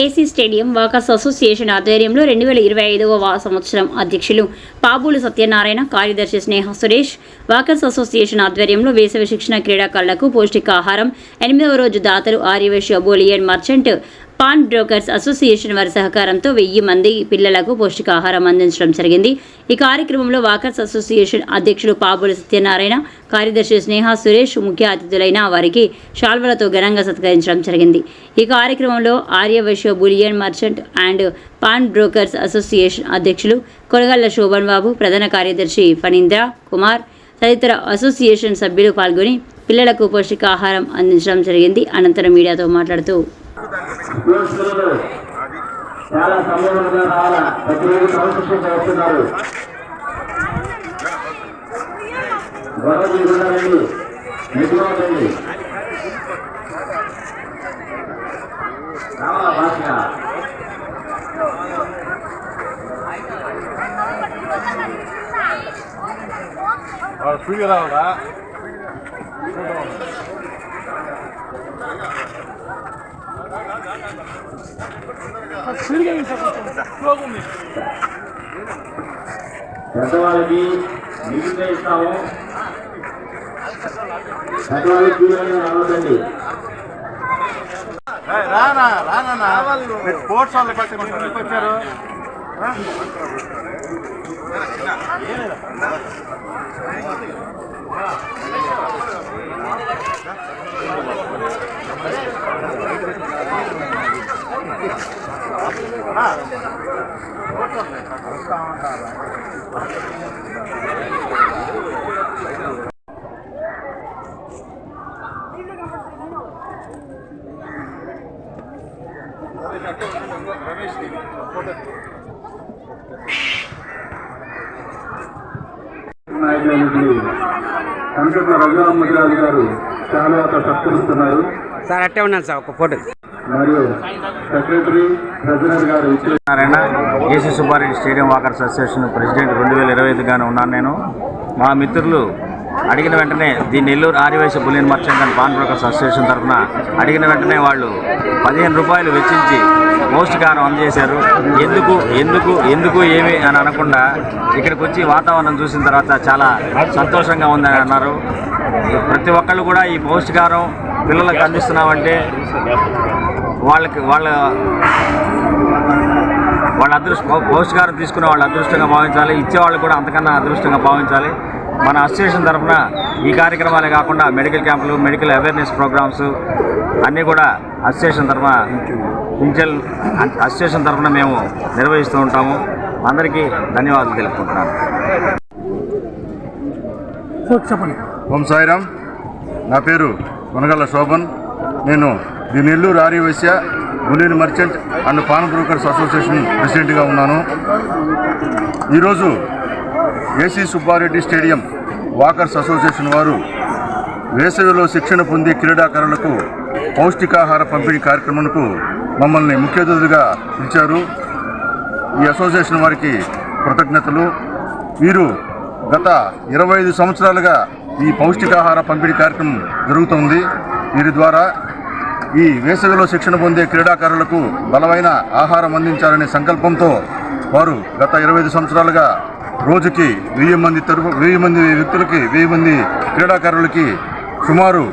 KC stadium walkers association ఆధ్వర్యంలో రెండు వేల ఇరవై ఐదవ సంవత్సరం అధ్యక్షులు పాబూలు సత్యనారాయణ కార్యదర్శి స్నేహ సురేష్ వాకర్స్ అసోసియేషన్ ఆధ్వర్యంలో వేసవి శిక్షణ క్రీడాకారులకు పౌష్టికాహారం ఎనిమిదవ రోజు దాతలు Arya Vysya bullion merchant pawn brokers association వారి సహకారంతో వెయ్యి మంది పిల్లలకు పౌష్టికాహారం అందించడం జరిగింది. ఈ కార్యక్రమంలో వాకర్స్ అసోసియేషన్ అధ్యక్షులు పాబుల సత్యనారాయణ కార్యదర్శి స్నేహ సురేష్ ముఖ్య అతిథులైన వారికి శాల్వలతో ఘనంగా సత్కరించడం జరిగింది. ఈ కార్యక్రమంలో Arya Vysya bullion merchant and pawn brokers association అధ్యక్షులు కొనగళ్ళ శోభన్ బాబు ప్రధాన కార్యదర్శి ఫణీంద్ర కుమార్ తదితర అసోసియేషన్ సభ్యులు పాల్గొని పిల్లలకు పౌష్టికాహారం అందించడం జరిగింది. అనంతరం మీడియాతో మాట్లాడుతూ దోస్తులు చాలా సమయంగా రావాలా? ప్రతిరోజు సంతోషం చేస్తున్నారు గొడవ తీసుకున్నారండి నిజమవుతుంది రావాలా భాష ఫ్రీగా రావాలా? పెద్దవాళ్ళకి మిగిలితే ఇస్తాము. పెద్దవాళ్ళకి క్యూలైన రావద్దండి రానా రానా మీరు స్పోర్ట్స్ వాళ్ళకి వచ్చారు? ఏం ఎందుకు వచ్చారు రఘురామరాజు గారు చాలా కష్టపడుతున్నారు సార్ అట్టే ఉన్నాను సార్ ఒక ఫోటో మరియు సెక్రటరీ ప్రెసిడెంట్ గారు Narayana AC Subbareddy stadium walkers association president రెండు వేల ఇరవై ఐదుగానే ఉన్నాను నేను. మా మిత్రులు అడిగిన వెంటనే the Nellore ఆదివేశ bullion merchant and pawn brokers association తరఫున అడిగిన వెంటనే వాళ్ళు పదిహేను రూపాయలు వెచ్చించి పౌష్టికాహారం అందజేశారు. ఎందుకు ఎందుకు ఎందుకు ఏమి అని అనకుండా ఇక్కడికి వచ్చి వాతావరణం చూసిన తర్వాత చాలా సంతోషంగా ఉందని అన్నారు. ప్రతి ఒక్కళ్ళు కూడా ఈ పౌష్టికాహారం పిల్లలకు అందిస్తున్నామంటే వాళ్ళకి వాళ్ళ వాళ్ళ అదృష్ట పౌ- పౌష్టికారం తీసుకునే వాళ్ళు అదృష్టంగా భావించాలి. ఇచ్చేవాళ్ళు కూడా అంతకన్నా అదృష్టంగా భావించాలి. మన అసోసియేషన్ తరఫున ఈ కార్యక్రమాలే కాకుండా మెడికల్ క్యాంపులు మెడికల్ అవేర్నెస్ ప్రోగ్రామ్స్ అన్నీ కూడా అసోసియేషన్ తరఫున పింఛల్ అసోసియేషన్ తరఫున మేము నిర్వహిస్తూ ఉంటాము. అందరికీ ధన్యవాదాలు తెలుపుకుంటున్నాను. ఓం సాయిరామ్. నా పేరు కొనగల్ల శోభన్. నేను the Nellore Arya Vysya bullion merchant and pawn brokers association ప్రెసిడెంట్గా ఉన్నాను. ఈరోజు AC Subbareddy stadium walkers association వారు వేసవిలో శిక్షణ పొంది క్రీడాకారులకు పౌష్టికాహార పంపిణీ కార్యక్రమంకు మమ్మల్ని ముఖ్య అతిథులుగా పిలిచారు. ఈ అసోసియేషన్ వారికి కృతజ్ఞతలు. వీరు గత ఇరవై ఐదు సంవత్సరాలుగా ఈ పౌష్టికాహార పంపిణీ కార్యక్రమం జరుగుతోంది. వీరి ద్వారా ఈ వేసవిలో శిక్షణ పొందే క్రీడాకారులకు బలమైన ఆహారం అందించాలనే సంకల్పంతో వారు గత ఇరవై ఐదు సంవత్సరాలుగా రోజుకి వెయ్యి మంది తరపు వెయ్యి మంది వ్యక్తులకి వెయ్యి మంది క్రీడాకారులకి సుమారు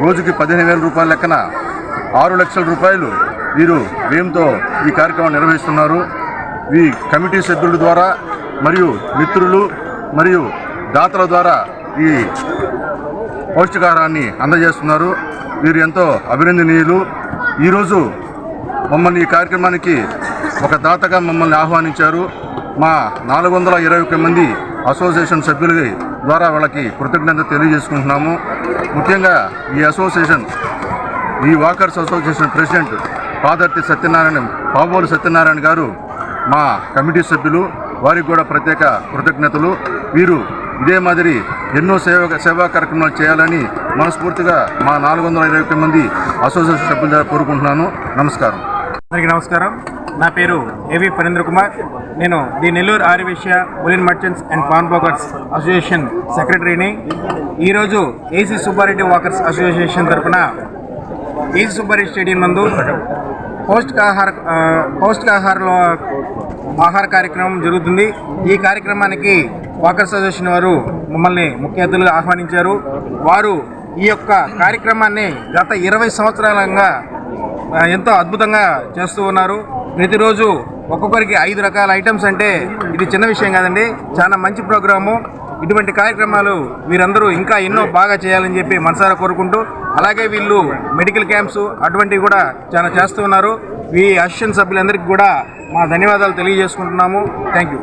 రోజుకి పదిహేను వేల రూపాయల లెక్కన ఆరు లక్షల రూపాయలు వీరు వ్యయంతో ఈ కార్యక్రమం నిర్వహిస్తున్నారు. ఈ కమిటీ సభ్యుల ద్వారా మరియు మిత్రులు మరియు దాతల ద్వారా ఈ పౌష్టికారాన్ని అందజేస్తున్నారు. వీరు ఎంతో అభినందనీయులు. ఈరోజు మమ్మల్ని ఈ కార్యక్రమానికి ఒక దాతగా మమ్మల్ని ఆహ్వానించారు. మా నాలుగు వందల ఇరవై ఒక్క మంది అసోసియేషన్ సభ్యుల ద్వారా వాళ్ళకి కృతజ్ఞత తెలియజేసుకుంటున్నాము. ముఖ్యంగా ఈ అసోసియేషన్ ఈ walkers association president Padarthi Satyanarayana Pabolu Satyanarayana గారు మా కమిటీ సభ్యులు. వారికి కూడా ప్రత్యేక కృతజ్ఞతలు. వీరు ఇదే మాదిరి ఎన్నో సేవ సేవా కార్యక్రమాలు చేయాలని మనస్ఫూర్తిగా మా నాలుగు వందల ఇరవై ఒక్క మంది అసోసియేషన్ సభ్యుల ద్వారా కోరుకుంటున్నాను. నమస్కారం. అందరికీ నమస్కారం. నా పేరు ఏవి పరేంద్ర కుమార్. నేను the Nellore Arya Vysya bullion merchants and pawn brokers association సెక్రటరీని. ఈరోజు ఏసీ సుబ్బారెడ్డి వాకర్స్ అసోసియేషన్ తరఫున ఏసీ సుబ్బారెడ్డి స్టేడియం నందు పౌష్టికాహార పౌష్టికాహార ఆహార కార్యక్రమం జరుగుతుంది. ఈ కార్యక్రమానికి వాకర్ అసోసియేషన్ వారు మమ్మల్ని ముఖ్య అతిథులుగా ఆహ్వానించారు. వారు ఈ యొక్క కార్యక్రమాన్ని గత ఇరవై సంవత్సరాలంగా ఎంతో అద్భుతంగా చేస్తూ ఉన్నారు. ప్రతిరోజు ఒక్కొక్కరికి ఐదు రకాల ఐటమ్స్ అంటే ఇది చిన్న విషయం కాదండి చాలా మంచి ప్రోగ్రాము. ఇటువంటి కార్యక్రమాలు వీరందరూ ఇంకా ఎన్నో బాగా చేయాలని చెప్పి మనసారా కోరుకుంటూ అలాగే వీళ్ళు మెడికల్ క్యాంప్స్ అటువంటివి కూడా చాలా చేస్తూ ఉన్నారు. ఈ అసిస్టెంట్ సభ్యులందరికీ కూడా మా ధన్యవాదాలు తెలియజేసుకుంటున్నాము. Thank you.